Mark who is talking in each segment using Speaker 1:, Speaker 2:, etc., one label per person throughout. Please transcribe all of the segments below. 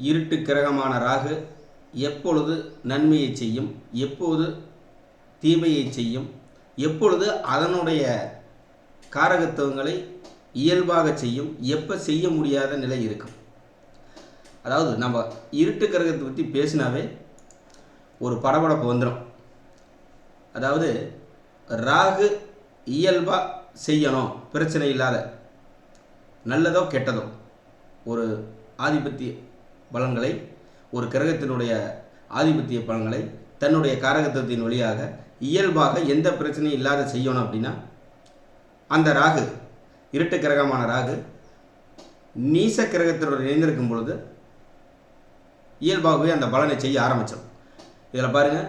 Speaker 1: இருட்டு கிரகமான ராகு எப்பொழுது நன்மையை செய்யும் எப்போது தீமையை செய்யும் எப்பொழுது அதனுடைய காரகத்துவங்களை இயல்பாக செய்யும் எப்போ செய்ய முடியாத நிலை இருக்கும். அதாவது நம்ம இருட்டு கிரகத்தை பற்றி பேசினாவே ஒரு படபடப்பு வந்துடும் அதாவது ராகு இயல்பாக செய்யணும் பிரச்சனை இல்லாத நல்லதோ கெட்டதோ ஒரு ஆதிபத்திய பலன்களை ஒரு கிரகத்தினுடைய ஆதிபத்திய பலன்களை தன்னுடைய காரகத்துவத்தின் வழியாக இயல்பாக எந்த பிரச்சனையும் இல்லாத செய்யணும் அப்படின்னா அந்த ராகு இருட்டு கிரகமான ராகு நீச கிரகத்தினுடன் இணைந்திருக்கும் பொழுது இயல்பாகவே அந்த பலனை செய்ய ஆரம்பித்தோம் இதில் பாருங்கள்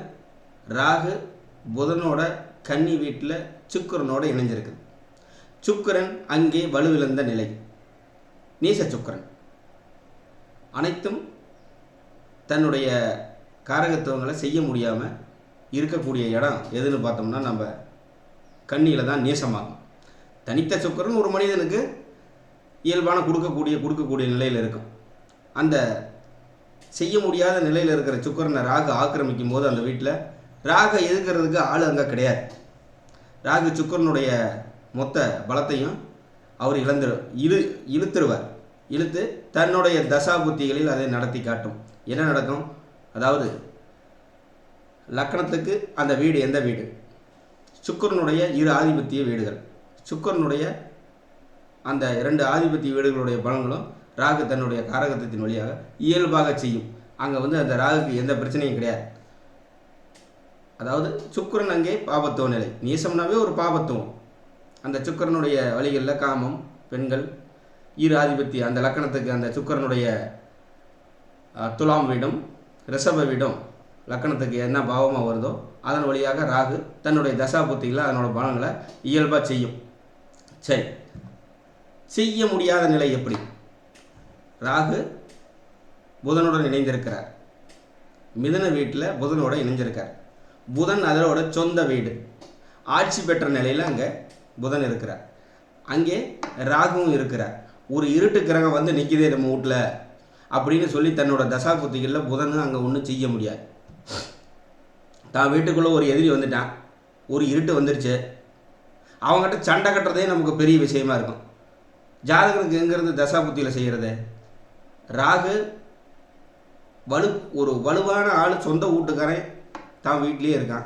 Speaker 1: ராகு புதனோட கன்னி வீட்டில் சுக்கிரனோட இணைஞ்சிருக்குது. சுக்கிரன் அங்கே வலுவிழந்த நிலை. நீச சுக்கிரன். அனைத்தும் தன்னுடைய காரகத்துவங்களை செய்ய முடியாமல் இருக்கக்கூடிய இடம் எதுன்னு பார்த்தோம்னா நம்ம கண்ணியில் தான் நேசமாகும். தனித்த சுக்கரன் ஒரு மனிதனுக்கு இயல்பான கொடுக்கக்கூடிய கொடுக்கக்கூடிய நிலையில் இருக்கும். அந்த செய்ய முடியாத நிலையில் இருக்கிற சுக்கரனை ராகு ஆக்கிரமிக்கும் போது அந்த வீட்டில் ராகை எதுக்கிறதுக்கு ஆள் அங்கே கிடையாது. ராகு சுக்கரனுடைய மொத்த பலத்தையும் அவர் இழந்துரு இழு இழுத்துருவார். இழுத்து தன்னுடைய தசா புத்திகளில் அதை நடத்தி காட்டும். என்ன நடக்கும்? அதாவது லக்கணத்துக்கு அந்த வீடு எந்த வீடு? சுக்கரனுடைய இரு ஆதிபத்திய வீடுகள். சுக்கரனுடைய அந்த இரண்டு ஆதிபத்திய வீடுகளுடைய பலன்களும் ராகு தன்னுடைய காரகத்தின் வழியாக இயல்பாக செய்யும். அங்கே வந்து அந்த ராகுக்கு எந்த பிரச்சனையும் கிடையாது. அதாவது சுக்கரன் அங்கே பாபத்துவ நிலை. நீசம்னாவே ஒரு பாபத்துவம். அந்த சுக்கரனுடைய வழிகளில் காமம் பெண்கள் இரு ஆதிபத்திய அந்த லக்கணத்துக்கு அந்த சுக்கரனுடைய துலாம் வீடும் ரிஷப வீடும் லக்கணத்துக்கு என்ன பாவமாக வருதோ அதன் வழியாக ராகு தன்னுடைய தசா அதனோட பலன்களை இயல்பாக செய்யும். சரி. செய்ய முடியாத நிலை எப்படி? ராகு புதனுடன் இணைந்திருக்கிறார். மிதன வீட்டில் புதனோட இணைஞ்சிருக்கார். புதன் அதனோட சொந்த வீடு. ஆட்சி பெற்ற நிலையில் அங்கே புதன் இருக்கிறார். அங்கே ராகுவும் இருக்கிறார். ஒரு இருட்டு கிரகம் வந்து நிற்கிதே நம்ம வீட்டில் அப்படின்னு சொல்லி தன்னோட தசா புத்திகளில் புதன் அங்கே ஒன்றும் செய்ய முடியாது. தான் வீட்டுக்குள்ளே ஒரு எதிரி வந்துட்டான். ஒரு இருட்டு வந்துருச்சு. அவங்ககிட்ட சண்டை கட்டுறதே நமக்கு பெரிய விஷயமா இருக்கும். ஜாதகனுக்கு எங்கேருந்து தசா புத்தியில் செய்கிறது ராகு வலு ஒரு வலுவான ஆள் சொந்த வீட்டுக்காரன் தான் வீட்லேயே இருக்கான்.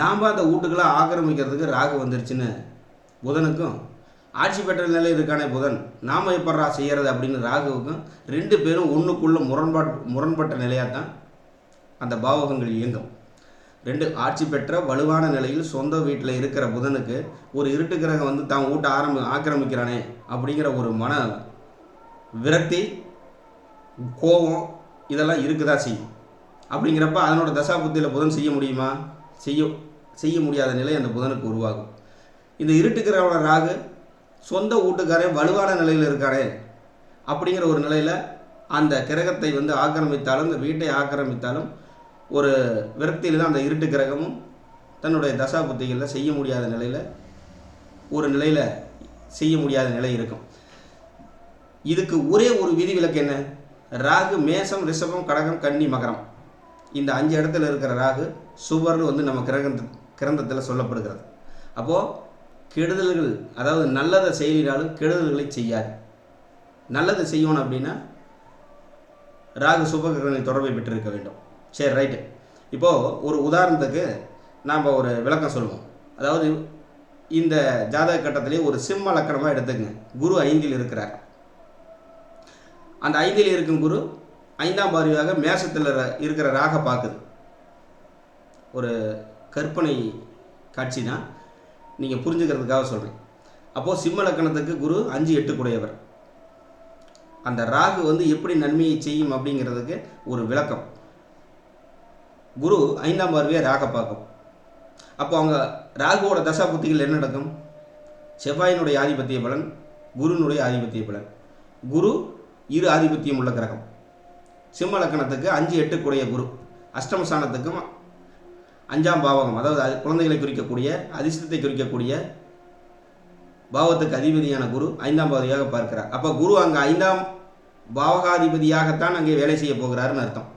Speaker 1: நாம் அந்த வீட்டுக்கெல்லாம் ஆக்கிரமிக்கிறதுக்கு ராகு வந்துருச்சுன்னு புதனுக்கும் ஆட்சி பெற்ற நிலை இருக்கானே புதன். நாம் எப்படா செய்கிறது அப்படின்னு ராகுவுக்கும் ரெண்டு பேரும் ஒன்றுக்குள்ளே முரண்பாடு முரண்பட்ட நிலையாக தான் அந்த பாவகங்கள் இயங்கும். ரெண்டு ஆட்சி பெற்ற வலுவான நிலையில் சொந்த வீட்டில் இருக்கிற புதனுக்கு ஒரு இருட்டு கிரகம் வந்து தான் ஊட்ட ஆரம்பி ஆக்கிரமிக்கிறானே அப்படிங்கிற ஒரு மன விரக்தி கோபம் இதெல்லாம் இருக்குதா செய்யும். அப்படிங்கிறப்ப அதனோட தசாபுத்தியில் புதன் செய்ய முடியுமா? செய்ய செய்ய முடியாத நிலை அந்த புதனுக்கு உருவாகும். இந்த இருட்டு கிரகமான ராகு சொந்த வீட்டுக்காரன் வலுவான நிலையில் இருக்காரே அப்படிங்கிற ஒரு நிலையில் அந்த கிரகத்தை வந்து ஆக்கிரமித்தாலும் இந்த வீட்டை ஆக்கிரமித்தாலும் ஒரு விரக்தியில் தான் அந்த இருட்டு கிரகமும் தன்னுடைய தசா புத்திகளில் செய்ய முடியாத நிலையில் ஒரு நிலையில் செய்ய முடியாத நிலை இருக்கும். இதுக்கு ஒரே ஒரு விதிவிலக்கு என்ன? ராகு மேசம் ரிஷபம் கடகம் கன்னி மகரம். இந்த அஞ்சு இடத்துல இருக்கிற ராகு சுவர்னு வந்து நம்ம கிரகந்த கிரந்தத்தில் சொல்லப்படுகிறது. அப்போது கெடுதல்கள் அதாவது நல்லதை செய்கிறாலும் கெடுதல்களை செய்யாது. நல்லது செய்யணும் அப்படின்னா ராகு சுபகிரகனை தொடர்பை பெற்றிருக்க வேண்டும். சரி ரைட்டு இப்போது ஒரு உதாரணத்துக்கு நாம் ஒரு விளக்கம் சொல்லுவோம். அதாவது இந்த ஜாதக கட்டத்திலே ஒரு சிம்ம லக்கணமாக எடுத்துக்கங்க. குரு ஐந்தில் இருக்கிறார். அந்த ஐந்தில் இருக்கும் குரு ஐந்தாம் பார்வையாக மேசத்தில் இருக்கிற ராக பார்க்குது. ஒரு கற்பனை காட்சி தான் நீங்கள் புரிஞ்சுக்கிறதுக்காக சொல்கிறேன் அப்போது சிம்ம லக்கணத்துக்கு குரு அஞ்சு எட்டு கூடையவர். அந்த ராகு வந்து எப்படி நன்மையை செய்யும் அப்படிங்கிறதுக்கு ஒரு விளக்கம். குரு ஐந்தாம் பார்வையை ராக பார்க்கும். அப்போ அவங்க ராகுவோட தசா புத்திகள் என்ன நடக்கும்? செவ்வாயினுடைய ஆதிபத்திய பலன் குருனுடைய ஆதிபத்திய பலன். குரு இரு ஆதிபத்தியம் உள்ள கிரகம். சிம்ம லக்கணத்துக்கு அஞ்சு எட்டுக்குடைய குரு. அஷ்டமஸ்தானத்துக்கும் அஞ்சாம் பாவகம் அதாவது அது குழந்தைகளை குறிக்கக்கூடிய அதிர்ஷ்டத்தை குறிக்கக்கூடிய பாவத்துக்கு அதிபதியான குரு ஐந்தாம் பாவதியாக பார்க்கிறார். அப்போ குரு அங்கே ஐந்தாம் பாவகாதிபதியாகத்தான் அங்கே வேலை செய்ய போகிறாருன்னு அர்த்தம்.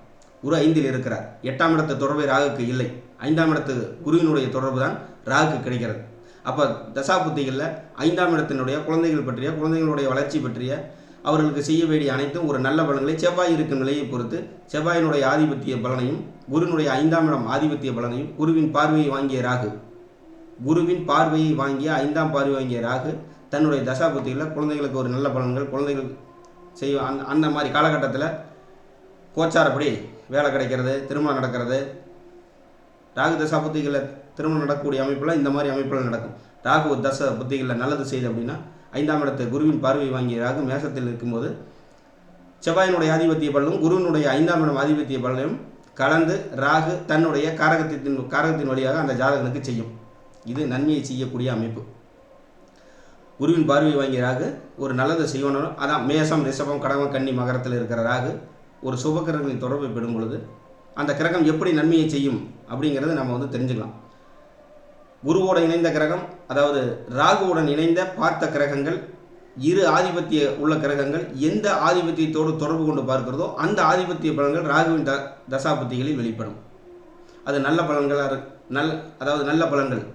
Speaker 1: குரு ஐந்தில் இருக்கிறார். எட்டாம் இடத்து தொடர்பு ராகுக்கு இல்லை. ஐந்தாம் இடத்து குருவினுடைய தொடர்பு தான் ராகுக்கு கிடைக்கிறது. அப்போ தசாபுத்திகளில் ஐந்தாம் இடத்தினுடைய குழந்தைகள் பற்றிய குழந்தைகளுடைய வளர்ச்சி பற்றிய அவர்களுக்கு செய்ய வேண்டிய அனைத்தும் ஒரு நல்ல பலன்களை செவ்வாய் இருக்கும் நிலையை பொறுத்து செவ்வாயினுடைய ஆதிபத்திய பலனையும் குருவினுடைய ஐந்தாம் இடம் ஆதிபத்திய பலனையும் குருவின் பார்வையை வாங்கிய ராகு. குருவின் பார்வையை வாங்கிய ஐந்தாம் பார்வை வாங்கிய ராகு தன்னுடைய தசாபுத்திகளில் குழந்தைகளுக்கு ஒரு நல்ல பலன்கள் குழந்தைகள் செய்ய அந்த அந்த மாதிரி காலகட்டத்தில் கோச்சாரப்படி வேலை கிடைக்கிறது திருமணம் நடக்கிறது. ராகு தசா புத்திகளில் திருமணம் நடக்கக்கூடிய அமைப்பில் இந்த மாதிரி அமைப்பில் நடக்கும். ராகு தச புத்திகளில் நல்லது செய்து அப்படின்னா ஐந்தாம் இடத்தை குருவின் பார்வை வாங்கிய ராகு மேசத்தில் இருக்கும்போது செவ்வாயினுடைய ஆதிபத்திய பலனும் குருவினுடைய ஐந்தாம் இடம் ஆதிபத்திய பலனையும் கலந்து ராகு தன்னுடைய காரகத்தின் காரகத்தின் வழியாக அந்த ஜாதகனுக்கு செய்யும். இது நன்மையை செய்யக்கூடிய அமைப்பு. குருவின் பார்வை வாங்கிய ராகு ஒரு நல்லதை செய்யணும் அதான் மேசம் ரிஷபம் கடகம் கன்னி மகரத்தில் இருக்கிற ராகு ஒரு சுபகிரகங்களின் தொடர்பை பெறும் பொழுது அந்த கிரகம் எப்படி நன்மையை செய்யும் அப்படிங்கிறத நம்ம வந்து தெரிஞ்சுக்கலாம். குருவோட இணைந்த கிரகம் அதாவது ராகுவுடன் இணைந்த பார்த்த கிரகங்கள் இரு ஆதிபத்திய உள்ள கிரகங்கள் எந்த ஆதிபத்தியத்தோடு தொடர்பு கொண்டு பார்க்கிறதோ அந்த ஆதிபத்திய பலன்கள் ராகுவின் த தசாபுத்திகளில் வெளிப்படும். அது நல்ல பலன்களாக இரு- நல் அதாவது நல்ல பலன்கள்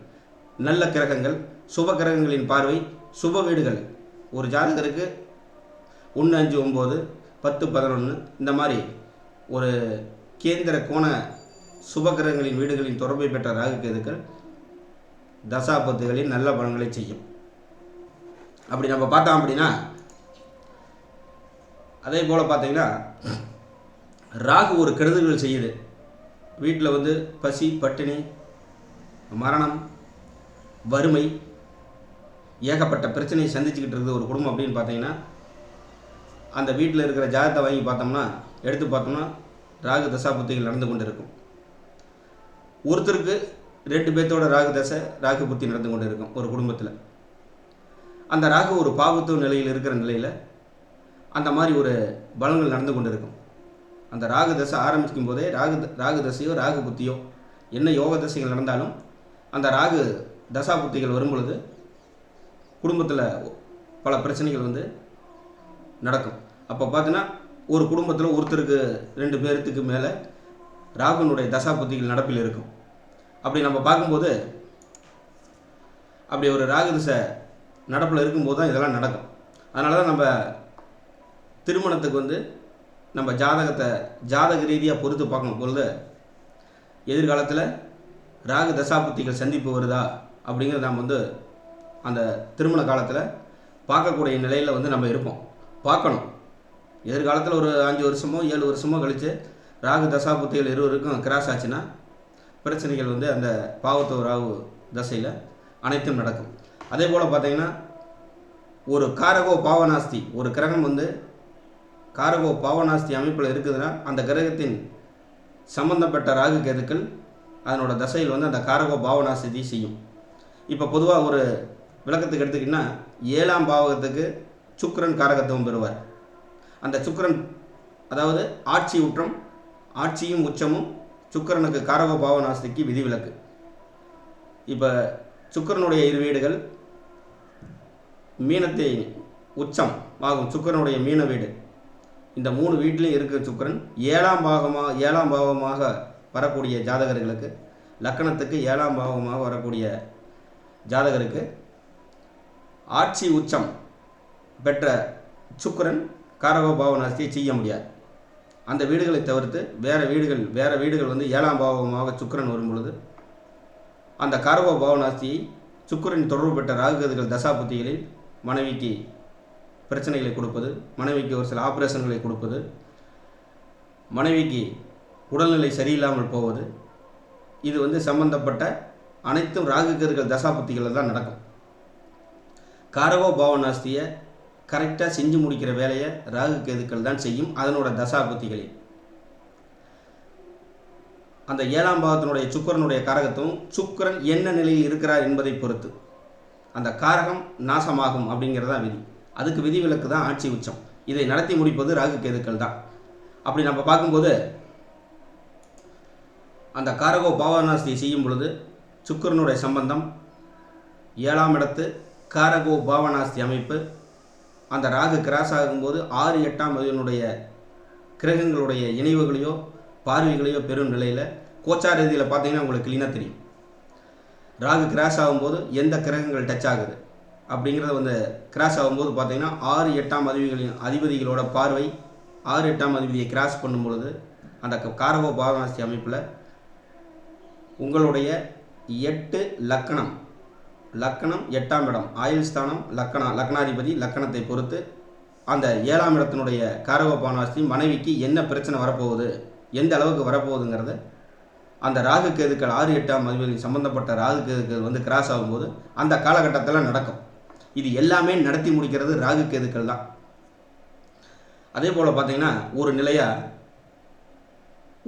Speaker 1: நல்ல கிரகங்கள் சுப கிரகங்களின் பார்வை சுப வீடுகள். ஒரு ஜாதகருக்கு ஒன்று அஞ்சு ஒம்பது பத்து பதினொன்று இந்த மாதிரி ஒரு கேந்திர கோண சுப கிரகங்களின் வீடுகளின் தொடர்பை பெற்ற ராகு கேதுக்கள் தசாபத்துகளில் நல்ல பலன்களை செய்யும். அப்படி நம்ம பார்த்தோம் அப்படின்னா அதே போல் பார்த்தீங்கன்னா ராகு ஒரு கெடுதல்கள் செய்யுது. வீட்டில் வந்து பசி பட்டினி மரணம் வறுமை ஏகப்பட்ட பிரச்சனையை சந்திச்சுக்கிட்டு இருக்குது ஒரு குடும்பம் அப்படின்னு பார்த்தீங்கன்னா அந்த வீட்டில் இருக்கிற ஜாதகத்தை வாங்கி பார்த்தோம்னா எடுத்து பார்த்தோம்னா ராகு தசாபுத்திகள் நடந்து கொண்டு இருக்கும் ஒருத்தருக்கு ரெண்டு பேர்த்தோட ராகு தசை ராகு புத்தி நடந்து கொண்டு இருக்கும் ஒரு குடும்பத்தில். அந்த ராகு ஒரு பாவத்துவ நிலையில் இருக்கிற நிலையில் அந்த மாதிரி ஒரு பலன்கள் நடந்து கொண்டு இருக்கும். அந்த ராகு தசை ஆரம்பிக்கும் போதே ராகு ராகு தசையோ ராகு புத்தியோ என்ன யோக தசைகள் நடந்தாலும் அந்த ராகு தசா புத்திகள் வரும் பொழுது குடும்பத்தில் பல பிரச்சனைகள் வந்து நடக்கும். அப்போ பார்த்தீங்கன்னா ஒரு குடும்பத்தில் ஒருத்தருக்கு ரெண்டு பேர்த்துக்கு மேலே ராகுனுடைய தசா புத்திகள் நடப்பில் இருக்கும். அப்படி நம்ம பார்க்கும்போது அப்படி ஒரு ராகுதிசை நடப்பில் இருக்கும்போது தான் இதெல்லாம் நடக்கும். அதனால தான் நம்ம திருமணத்துக்கு வந்து நம்ம ஜாதகத்தை ஜாதக ரீதியாக பொறுத்து பார்க்கணும். பொழுது எதிர்காலத்தில் ராகு தசாபுத்திகள் சந்திப்பு வருதா அப்படிங்கிறத நாம் வந்து அந்த திருமண காலத்தில் பார்க்கக்கூடிய நிலையில் வந்து நம்ம இருப்போம். பார்க்கணும். எதிர்காலத்தில் ஒரு அஞ்சு வருஷமோ ஏழு வருஷமோ கழித்து ராகு தசாபுத்திகள் இருவருக்கும் கிராஸ் ஆச்சுன்னா பிரச்சனைகள் வந்து அந்த பாவத்தோ ராகு தசையில் அனைத்தும் நடக்கும். அதே போல் பார்த்தீங்கன்னா ஒரு காரகோ பாவனாஸ்தி ஒரு கிரகம் வந்து காரகோ பாவனாஸ்தி அமைப்பில் இருக்குதுன்னா அந்த கிரகத்தின் சம்பந்தப்பட்ட ராகு கெதுக்கள் அதனோட தசையில் வந்து அந்த காரகோ பாவனாஸ்தி செய்யும். இப்போ பொதுவாக ஒரு விளக்கத்துக்கு எடுத்துக்கிட்டிங்கன்னா ஏழாம் பாவகத்துக்கு சுக்கரன் காரகத்துவம் பெறுவார். அந்த சுக்கரன் அதாவது ஆட்சி உற்றம் ஆட்சியும் உச்சமும் சுக்கிரனுக்கு காரக பாவனாஸ்திக்கு விதிவிலக்கு. இப்போ சுக்கிரனுடைய இரு வீடுகள் மீனத்தை உச்சம் ஆகும். சுக்கிரனுடைய மீன வீடு. இந்த மூணு வீட்டிலையும் இருக்கிற சுக்கிரன் ஏழாம் பாகமாக ஏழாம் பாவமாக வரக்கூடிய ஜாதகர்களுக்கு லக்கணத்துக்கு ஏழாம் பாவமாக வரக்கூடிய ஜாதகருக்கு ஆட்சி உச்சம் பெற்ற சுக்கிரன் காரக பாவனாஸ்தியை செய்ய முடியாது. அந்த வீடுகளை தவிர்த்து வேறு வீடுகள் வேறு வீடுகள் வந்து ஏழாம் பாவமாக சுக்கிரன் வரும் பொழுது அந்த காரகோ பாவநாஸ்தியை சுக்கரன் தொடர்பு பெற்ற ராகுகதிகள் தசாபுத்திகளில் மனைவிக்கு பிரச்சனைகளை கொடுப்பது மனைவிக்கு ஒரு சில ஆப்ரேஷன்களை கொடுப்பது மனைவிக்கு உடல்நிலை சரியில்லாமல் போவது இது வந்து சம்பந்தப்பட்ட அனைத்தும் ராகுகதிகள் தசாபுத்திகளில் தான் நடக்கும். காரவோ பாவனாஸ்தியை கரெக்டாக செஞ்சு முடிக்கிற வேலையை ராகு கேதுக்கள் தான் செய்யும்? அதனோட தசாபுத்திகளில் அந்த ஏழாம் பாவத்தினுடைய சுக்கரனுடைய காரகத்தும் சுக்கரன் என்ன நிலையில் இருக்கிறார் என்பதை பொறுத்து. அந்த காரகம் நாசமாகும் அப்படிங்கிறதா விதி. அதுக்கு விதிவிலக்கு தான் ஆட்சி உச்சம். இதை நடத்தி முடிப்பது ராகு கேதுக்கள் தான். அப்படி நம்ம பார்க்கும்போது அந்த காரகோ பாவனாஸ்தியை செய்யும் பொழுது சுக்கிரனுடைய சம்பந்தம் ஏழாம் இடத்து காரகோ பாவனாஸ்தி அமைப்பு அந்த ராகு கிராஸ் ஆகும்போது ஆறு எட்டாம் அதிபனுடைய கிரகங்களுடைய இணைவுகளையோ பார்வைகளையோ பெறும் நிலையில் கோச்சார ரீதியில் பார்த்தீங்கன்னா உங்களுக்கு க்ளீனாக தெரியும். ராகு கிராஸ் ஆகும்போது எந்த கிரகங்கள் டச் ஆகுது அப்படிங்கிறத வந்து கிராஸ் ஆகும்போது பார்த்தீங்கன்னா ஆறு எட்டாம் அதிபதிகளின் அதிபதிகளோட பார்வை ஆறு எட்டாம் அதிபதியை கிராஸ் பண்ணும் பொழுது அந்த க- காரகோ பாவனாஸ்தி அமைப்பில் உங்களுடைய எட்டு லக்கணம் லக்கணம் எட்டாம் இடம். ஆயுள் ஸ்தானம் லக்கணம் லக்னாதிபதி லக்கணத்தை பொறுத்து. அந்த ஏழாம் இடத்தினுடைய காரகோ பானாஸ்தி மனைவிக்கு என்ன பிரச்சனை வரப்போகுது? எந்த அளவுக்கு வரப்போகுதுங்கிறத அந்த ராகு கேதுக்கள் ஆறு எட்டாம் அதிபதி சம்பந்தப்பட்ட ராகு கேதுக்கள் வந்து கிராஸ் ஆகும்போது அந்த காலகட்டத்தில் நடக்கும். இது எல்லாமே நடத்தி முடிக்கிறது ராகு கேதுக்கள் தான். அதே போல் பார்த்தீங்கன்னா ஒரு நிலையாக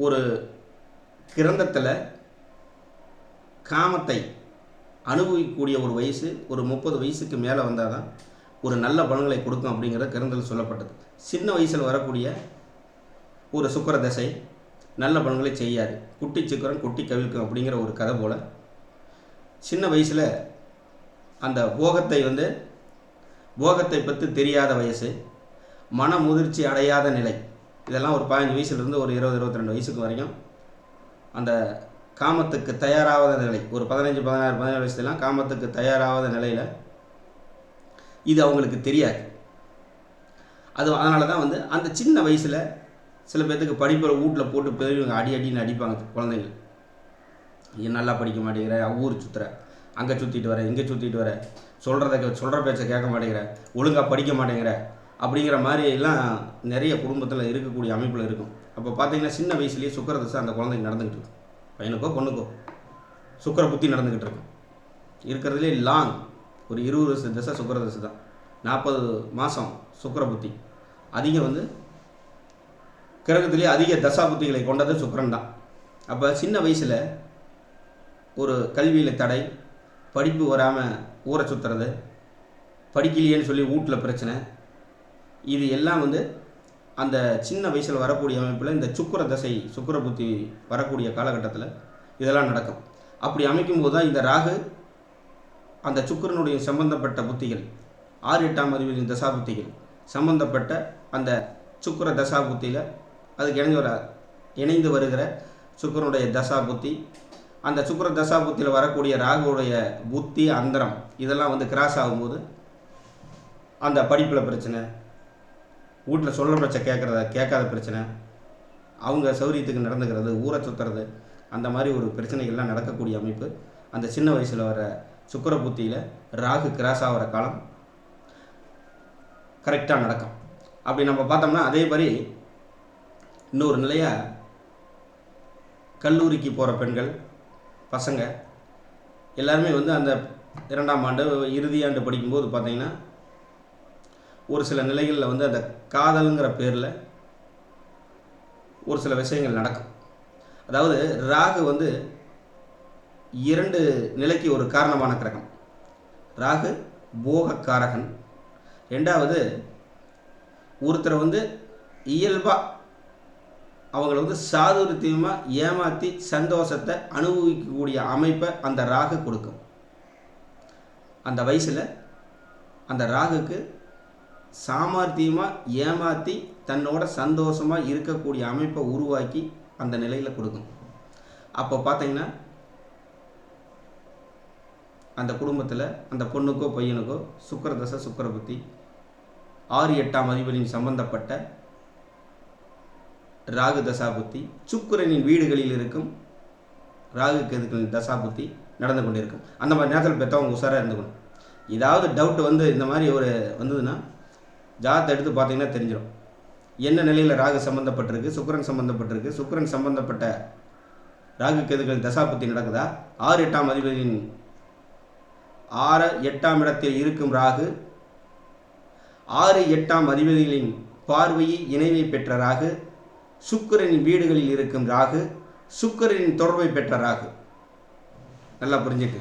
Speaker 1: ஒரு கிரந்தத்தில் காமத்தை அனுபவிக்கக்கூடிய ஒரு வயசு ஒரு முப்பது வயசுக்கு மேலே வந்தால் தான் ஒரு நல்ல பலன்களை கொடுக்கும் அப்படிங்கிற கருந்தல் சொல்லப்பட்டது. சின்ன வயசில் வரக்கூடிய ஒரு சுக்கிர தசை நல்ல பலன்களை செய்யாது. குட்டி சுக்கரன் குட்டி கவிழ்க்கும் அப்படிங்கிற ஒரு கதை போல் சின்ன வயசில் அந்த போகத்தை வந்து போகத்தை பற்றி தெரியாத வயசு மன முதிர்ச்சி அடையாத நிலை இதெல்லாம் ஒரு பதினஞ்சு வயசுலேருந்து ஒரு இருபது இருபத்தி ரெண்டு வயசுக்கு வரைக்கும் அந்த காமத்துக்கு தயாராகாத நிலை. ஒரு பதினஞ்சு பதினாறு பதினேழு வயசுலாம் காமத்துக்கு தயாராகாத நிலையில் இது அவங்களுக்கு தெரியாது. அது அதனால தான் வந்து அந்த சின்ன வயசில் சில பேர்த்துக்கு படிப்பில் வீட்டில் போட்டு பெரியவங்க அடி அடின்னு அடிப்பாங்க குழந்தைங்க நீ நல்லா படிக்க மாட்டேங்கிற ஊர் சுற்றுற அங்கே சுற்றிட்டு வர இங்கே சுற்றிட்டு வர சொல்கிறத சொல்கிற பேச்சை கேட்க மாட்டேங்கிற ஒழுங்காக படிக்க மாட்டேங்கிற அப்படிங்கிற மாதிரி எல்லாம் நிறைய குடும்பத்தில் இருக்கக்கூடிய அமைப்பில் இருக்கும். அப்போ பார்த்தீங்கன்னா சின்ன வயசுலேயே சுக்கரதசை அந்த குழந்தைங்க நடந்துக்கிட்டு இருக்கும். பையனுக்கோ பொண்ணுக்கோ. சுக்கர புத்தி நடந்துக்கிட்டு இருக்கும் இருக்கிறதுலே லாங் ஒரு இருபது வருஷ தசை சுக்கர தசை தான். நாற்பது மாதம் சுக்கர புத்தி. அதிகம் வந்து கிரகத்திலே அதிக தசா புத்திகளை கொண்டது சுக்கரன் தான். அப்போ சின்ன வயசில் ஒரு கல்வியில் தடை படிப்பு வராமல் ஊரை சுற்றுறது படிக்கலையேன்னு சொல்லி வீட்டில் பிரச்சனை இது எல்லாம் வந்து அந்த சின்ன வயசில் வரக்கூடிய அமைப்பில் இந்த சுக்கிர தசை சுக்கிர புத்தி வரக்கூடிய காலகட்டத்தில் இதெல்லாம் நடக்கும். அப்படி அமைக்கும்போது தான் இந்த ராகு அந்த சுக்கிரனுடைய சம்பந்தப்பட்ட புத்திகள் ஆறு எட்டாம் அறிவியலின் தசா புத்திகள் சம்பந்தப்பட்ட அந்த சுக்கிர தசா புத்தியில் அதுக்கு இணைஞ்சு வர இணைந்து வருகிற சுக்கிரனுடைய தசா புத்தி அந்த சுக்கர தசா புத்தியில் வரக்கூடிய ராகுவுடைய புத்தி அந்தரம் இதெல்லாம் வந்து கிராஸ் ஆகும்போது அந்த படிப்பில் பிரச்சனை வீட்டில் சொல்ல பிரச்சனை கேட்குறத கேட்காத பிரச்சனை அவங்க சௌரியத்துக்கு நடந்துக்கிறது ஊரை சுற்றுறது அந்த மாதிரி ஒரு பிரச்சனைகள்லாம் நடக்கக்கூடிய அமைப்பு. அந்த சின்ன வயசில் வர சுக்கர புத்தியில் ராகு கிராஸ் ஆகிற காலம் கரெக்டாக நடக்கும். அப்படி நம்ம பார்த்தோம்னா அதே மாதிரி இன்னொரு நிலையாக கல்லூரிக்கு போகிற பெண்கள் பசங்க எல்லாருமே வந்து அந்த இரண்டாம் ஆண்டு இறுதி ஆண்டு படிக்கும்போது பார்த்தீங்கன்னா ஒரு சில நிலைகளில் வந்து அந்த காதலுங்கிற பேரில் ஒரு சில விஷயங்கள் நடக்கும். அதாவது ராகு வந்து இரண்டு நிலைக்கு ஒரு காரணமான கிரகம். ராகு போகக்காரகன். ரெண்டாவது ஒருத்தரை வந்து இயல்பாக அவங்கள வந்து சாதுரித்தியமாக ஏமாற்றி சந்தோஷத்தை அனுபவிக்கக்கூடிய அமைப்பை அந்த ராகு கொடுக்கும். அந்த வயசில் அந்த ராகுக்கு சாமர்த்தியமாக ஏமாற்றி தன்னோட சந்தோஷமாக இருக்கக்கூடிய அமைப்பை உருவாக்கி அந்த நிலையில் கொடுக்கும். அப்போ பார்த்தீங்கன்னா அந்த குடும்பத்தில் அந்த பொண்ணுக்கோ பையனுக்கோ சுக்கரதசை சுக்கரபுத்தி ஆறு எட்டாம் அதிபதியின் சம்பந்தப்பட்ட ராகு தசா புத்தி வீடுகளில் இருக்கும் ராகு கேதுக்களின் தசா புத்தி நடந்து கொண்டிருக்கும். அந்த மாதிரி நேரத்தில் பெற்றவங்க உஷாராக இருந்துக்கணும். ஏதாவது டவுட் வந்து இந்த மாதிரி ஒரு வந்ததுன்னா ஜாதத்தை எடுத்து பார்த்தீங்கன்னா தெரிஞ்சிடும் என்ன நிலையில் ராகு சம்மந்தப்பட்டிருக்கு சுக்கரன் சம்மந்தப்பட்டிருக்கு சுக்கிரன் சம்பந்தப்பட்ட ராகு கேதுகள் தசா புத்தி நடக்குதா? ஆறு எட்டாம் அதிபதியின் ஆறு எட்டாம் இடத்தில் இருக்கும் ராகு ஆறு எட்டாம் அதிபதிகளின் பார்வையை இணைவை பெற்ற ராகு சுக்கிரனின் வீடுகளில் இருக்கும் ராகு சுக்கிரனின் தொடர்பை பெற்ற ராகு. நல்லா புரிஞ்சுக்க.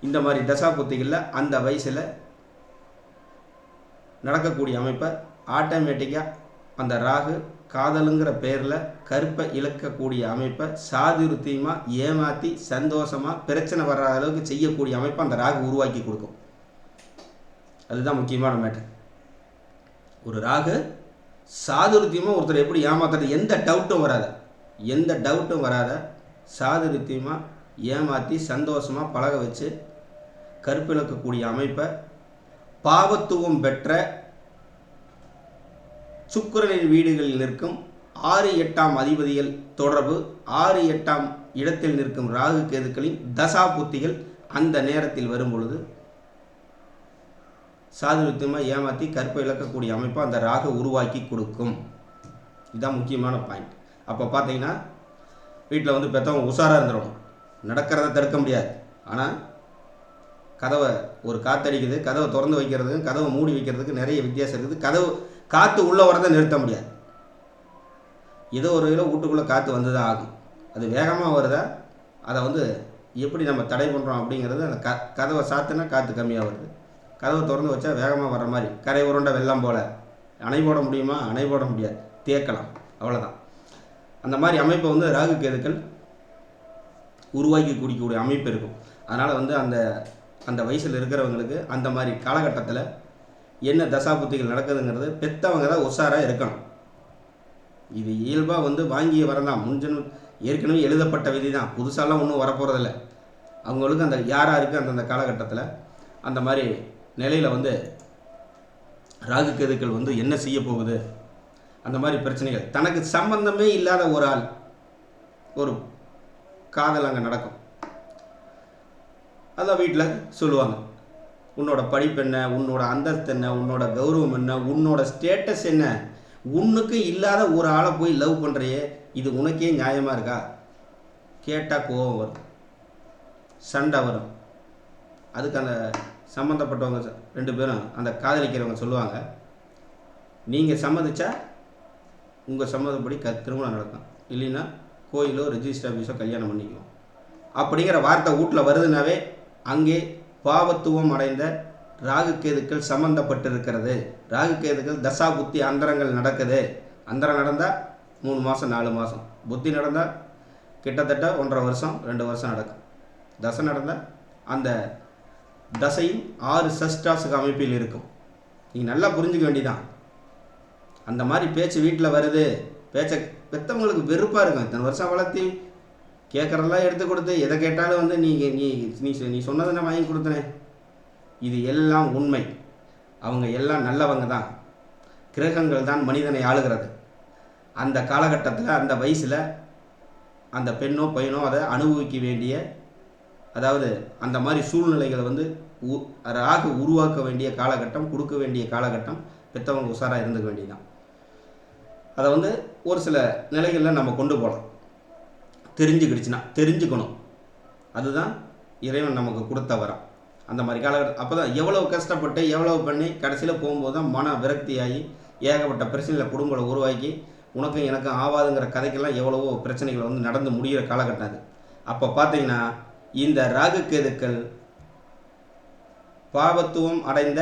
Speaker 1: இந்த மாதிரி தசா புத்திகளில் அந்த வயசில் நடக்கக்கூடிய அமைப்பை ஆட்டோமேட்டிக்காக அந்த ராகு காதலுங்கிற பேரில் கருப்பை இழக்கக்கூடிய அமைப்பை சாதிருத்தியமாக ஏமாற்றி சந்தோஷமாக பிரச்சனை வராத அளவுக்கு செய்யக்கூடிய அமைப்பை அந்த ராகு உருவாக்கி கொடுக்கும். அதுதான் முக்கியமான மேட்டர் ஒரு ராகு சாதுருத்தியமாக ஒருத்தர் எப்படி ஏமாத்துறது? எந்த டவுட்டும் வராத. எந்த டவுட்டும் வராத. சாதுருத்தியமாக ஏமாற்றி சந்தோஷமாக பழக வச்சு கருப்பிழக்கக்கூடிய அமைப்பை பாவத்துவம் பெற்ற சுக்கிரனின் வீடுகளில் நிற்கும் ஆறு எட்டாம் அதிபதிகள் தொடர்பு ஆறு எட்டாம் இடத்தில் நிற்கும் ராகு கேதுக்களின் தசா புத்திகள் அந்த நேரத்தில் வரும் பொழுது சாதுரியமாக ஏமாற்றி கற்பை இழக்கக்கூடிய அமைப்பை அந்த ராகு உருவாக்கி கொடுக்கும். இதுதான் முக்கியமான பாயிண்ட் அப்போ பார்த்தீங்கன்னா வீட்டில் வந்து பெற்றவங்க உஷாராக இருந்துடணும் நடக்கிறத தடுக்க முடியாது. ஆனால் கதவை ஒரு காத்தடிக்குது கதவை திறந்து வைக்கிறதுக்கும் கதவை மூடி வைக்கிறதுக்கு நிறைய வித்தியாசம் இருக்குது. கதவு காற்று உள்ளே வரதை நிறுத்த முடியாது. ஏதோ ஒரு வகையில் வீட்டுக்குள்ளே காற்று வந்து தான் ஆகும். அது வேகமாக வருதா? அதை வந்து எப்படி நம்ம தடை பண்ணுறோம் அப்படிங்கிறது அந்த க கதவை சாத்தினா காற்று கம்மியாக வருது. கதவை திறந்து வச்சா வேகமாக வர்ற மாதிரி. கரை உருண்டை வெள்ளம் போல். அணை போட முடியுமா? அணை போட முடியாது. தேக்கலாம். அவ்வளோதான் அந்த மாதிரி அமைப்பை வந்து ராகு கேதுக்கள் உருவாக்கி குடிக்கக்கூடிய அமைப்பு இருக்கும். அதனால் வந்து அந்த அந்த வயசில் இருக்கிறவங்களுக்கு அந்த மாதிரி காலகட்டத்தில் என்ன தசாபுத்திகள் நடக்குதுங்கிறது பெற்றவங்க தான் உஷாராக இருக்கணும். இது இயல்பாக வந்து வாங்கிய வரம் தான். முன்ஜென்ம ஏற்கனவே எழுதப்பட்ட விதி தான். புதுசாலாம் ஒன்றும் வரப்போகிறதில்ல அவங்களுக்கு அந்த யாராருக்கு அந்தந்த காலகட்டத்தில் அந்த மாதிரி நிலையில் வந்து ராகு கெதுக்கள் வந்து என்ன செய்ய போகுது? அந்த மாதிரி பிரச்சனைகள். தனக்கு சம்பந்தமே இல்லாத ஒரு ஆள் ஒரு காதல் அங்கே நடக்கும். அதான் வீட்டில் சொல்லுவாங்க. உன்னோட படிப்பு என்ன? உன்னோட அந்தஸ்து என்ன? உன்னோட கௌரவம் என்ன? உன்னோட ஸ்டேட்டஸ் என்ன? உன்னுக்கு இல்லாத ஒரு ஆளை போய் லவ் பண்ணுறியே இது உனக்கே நியாயமாக இருக்கா? கேட்டால் கோபம் வரும். சண்டை வரும். அதுக்கு அந்த சம்மந்தப்பட்டவங்க ரெண்டு பேரும் அந்த காதலிக்கிறவங்க சொல்லுவாங்க நீங்கள் சம்மதிச்சா உங்கள் சம்மதப்படி க திருமணம் நடக்கும். இல்லைன்னா கோயிலோ ரிஜிஸ்டர் ஆஃபீஸோ கல்யாணம் பண்ணிக்குவோம். அப்படிங்கிற வார்த்தை வீட்டில் வருதுனாவே அங்கே பாவத்துவம் அடைந்த ராகுகேதுக்கள் சம்பந்தப்பட்டிருக்கிறது. ராகுகேதுக்கள் தசா புத்தி அந்தரங்கள் நடக்குது. அந்தரம் நடந்தால் மூணு மாதம் நாலு மாதம் புத்தி நடந்தால் கிட்டத்தட்ட ஒன்றரை வருஷம் ரெண்டு வருஷம் நடக்கும். தசை நடந்தால் அந்த தசையும் ஆறு சஷ்டாசுக அமைப்பில் இருக்கும். நீங்கள் நல்லா புரிஞ்சுக்க வேண்டிதான். அந்த மாதிரி பேச்சு வீட்டில் வருது. பேச்சை பெற்றவங்களுக்கு வெறுப்பாக இருக்கும். இத்தனை வருஷம் வளர்த்தி கேட்குறதெல்லாம் எடுத்து கொடுத்து எதை கேட்டாலும் வந்து நீ நீ நீ சொ- நீ சொன்னதை நான் வாங்கி கொடுத்தனே. இது எல்லாம் உண்மை. அவங்க எல்லாம் நல்லவங்க தான். கிரகங்கள் தான் மனிதனை ஆளுகிறது. அந்த காலகட்டத்தில் அந்த வயசில் அந்த பெண்ணோ பையனோ அதை அனுபவிக்க வேண்டிய அதாவது அந்த மாதிரி சூழ்நிலைகளை வந்து உ- ராகு உருவாக்க வேண்டிய காலகட்டம் கொடுக்க வேண்டிய காலகட்டம் பெற்றவங்க உஷாராக இருந்துக்க வேண்டியதுதான். அதை வந்து ஒரு சில நிலைகளில் நம்ம கொண்டு போகலாம். தெரிஞ்சுக்கிடுச்சுன்னா தெரிஞ்சுக்கணும். அதுதான் இறைவன் நமக்கு கொடுத்த வரம். அந்த மாதிரி காலகட்டம் அப்போ தான் எவ்வளோ கஷ்டப்பட்டு எவ்வளோ பண்ணி கடைசியில் போகும்போது தான் மன விரக்தியாகி ஏகப்பட்ட பிரச்சனைகளை குடும்பங்களை உருவாக்கி உனக்கும் எனக்கும் ஆவாதுங்கிற கதைக்கெல்லாம் எவ்வளவோ பிரச்சனைகள் வந்து நடந்து முடிகிற காலகட்டம் அது. அப்போ பார்த்தீங்கன்னா இந்த ராகு கேதுக்கள் பாவத்துவம் அடைந்த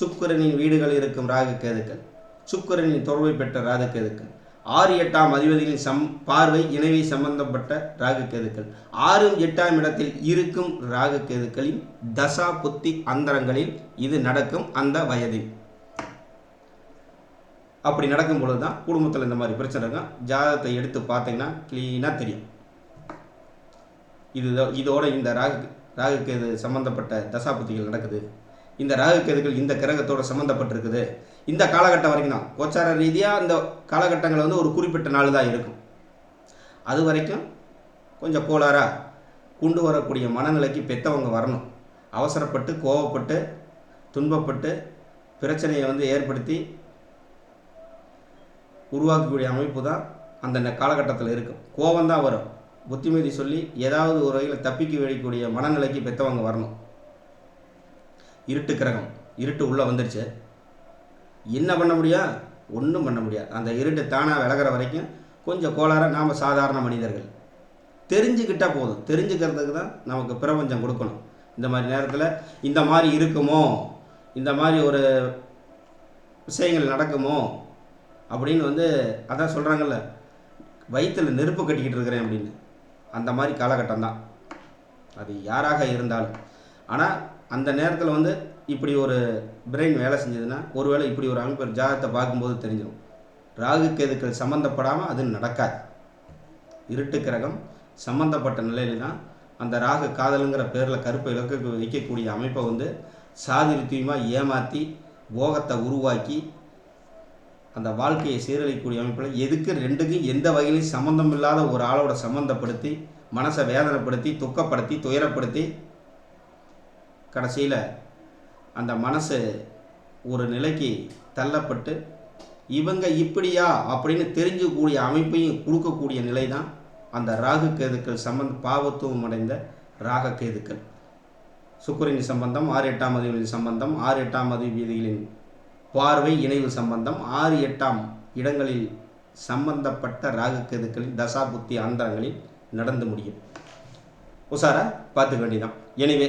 Speaker 1: சுக்கிரனின் வீடுகளில் இருக்கும் ராகு சுக்கரனின் சுக்கிரனின் தொடர்பை பெற்ற ராகு கேதுக்கள் ஆறு எட்டாம் அதிபதிகளின் சம் பார்வை இணைவை சம்பந்தப்பட்ட ராகுக்கேதுக்கள் ஆறும் எட்டாம் இடத்தில் இருக்கும் ராகுக்கேதுக்களின் தசா புத்தி அந்தரங்களில் இது நடக்கும் அந்த வயதில். அப்படி நடக்கும் பொழுது தான் குடும்பத்தில் இந்த மாதிரி பிரச்சனை இருக்கும் ஜாதகத்தை எடுத்து பார்த்தீங்கன்னா க்ளீனாக தெரியும். இது இதோட இந்த ராகு ராகுக்கேது சம்பந்தப்பட்ட தசாபுத்திகள் நடக்குது. இந்த ராகுக்கேதுகள் இந்த கிரகத்தோட சம்மந்தப்பட்டிருக்குது இந்த காலகட்டம் வரைக்கும் தான் கோச்சார ரீதியாக இந்த காலகட்டங்கள் வந்து ஒரு குறிப்பிட்ட நாள் தான் இருக்கும். அது வரைக்கும் கொஞ்சம் கோளாறாக கொண்டு வரக்கூடிய மனநிலைக்கு பெற்றவங்க வரணும். அவசரப்பட்டு கோவப்பட்டு துன்பப்பட்டு பிரச்சனையை வந்து ஏற்படுத்தி உருவாக்கக்கூடிய அமைப்பு தான் அந்த காலகட்டத்தில் இருக்கும். கோபம் தான் வரும். புத்திமதி சொல்லி ஏதாவது ஒரு வகையில் தப்பிக்க வேடிக்கூடிய மனநிலைக்கு பெற்றவங்க வரணும். இருட்டு கிரகம் இருட்டு உள்ளே வந்துருச்சு என்ன பண்ண முடியும் ஒன்றும் பண்ண முடியாது அந்த இருட்டு தானாக விலகிற வரைக்கும் கொஞ்சம் கோளாறாக நாம் சாதாரண மனிதர்கள். தெரிஞ்சுக்கிட்டால் போதும். தெரிஞ்சுக்கிறதுக்கு தான் நமக்கு பிரபஞ்சம் கொடுக்கணும். இந்த மாதிரி நேரத்தில் இந்த மாதிரி இருக்குமோ? இந்த மாதிரி ஒரு விஷயங்கள் நடக்குமோ? அப்படின்னு வந்து அதான் சொல்கிறாங்கல்ல வயிற்றில் நெருப்பு கட்டிக்கிட்டு இருக்கிறேன் அப்படின்னு. அந்த மாதிரி காலகட்டம் தான். அது யாராக இருந்தாலும். ஆனால் அந்த நேரத்தில் வந்து இப்படி ஒரு பிரெயின் வேலை செஞ்சதுன்னா ஒருவேளை இப்படி ஒரு அமைப்பு ஜாதகத்தை பார்க்கும்போது தெரிஞ்சிடும் ராகு கேதுக்கள் சம்மந்தப்படாமல் அது நடக்காது. இருட்டு கிரகம் சம்மந்தப்பட்ட நிலையில தான் அந்த ராகு காதலுங்கிற பேரில் கருப்பை இலக்க வைக்கக்கூடிய அமைப்பை வந்து சாதிருத்தியமாக ஏமாற்றி போகத்தை உருவாக்கி அந்த வாழ்க்கையை சீரழிக்கக்கூடிய அமைப்பில் எதுக்கு ரெண்டுக்கும் எந்த வகையிலையும் சம்மந்தம் இல்லாத ஒரு ஆளோட சம்மந்தப்படுத்தி மனசை வேதனைப்படுத்தி துக்கப்படுத்தி துயரப்படுத்தி கடைசியில் அந்த மனசு ஒரு நிலைக்கு தள்ளப்பட்டு இவங்க இப்படியா? அப்படின்னு தெரிஞ்சக்கூடிய அமைப்பையும் கொடுக்கக்கூடிய நிலை தான் அந்த ராகு கேதுக்கள் சம்பந்த பாவத்துவம் அடைந்த ராக கேதுக்கள். சுக்கரின் சம்பந்தம் ஆறு எட்டாம் அதிபதிகளின் சம்பந்தம் ஆறு எட்டாம் அதிபதிகளின் பார்வை இணைவு சம்பந்தம் ஆறு எட்டாம் இடங்களில் சம்பந்தப்பட்ட ராகு கேதுக்களின் தசா புத்தி நடந்து முடியும். உஷாரா? பார்த்துக்க வேண்டியதான் எனிவே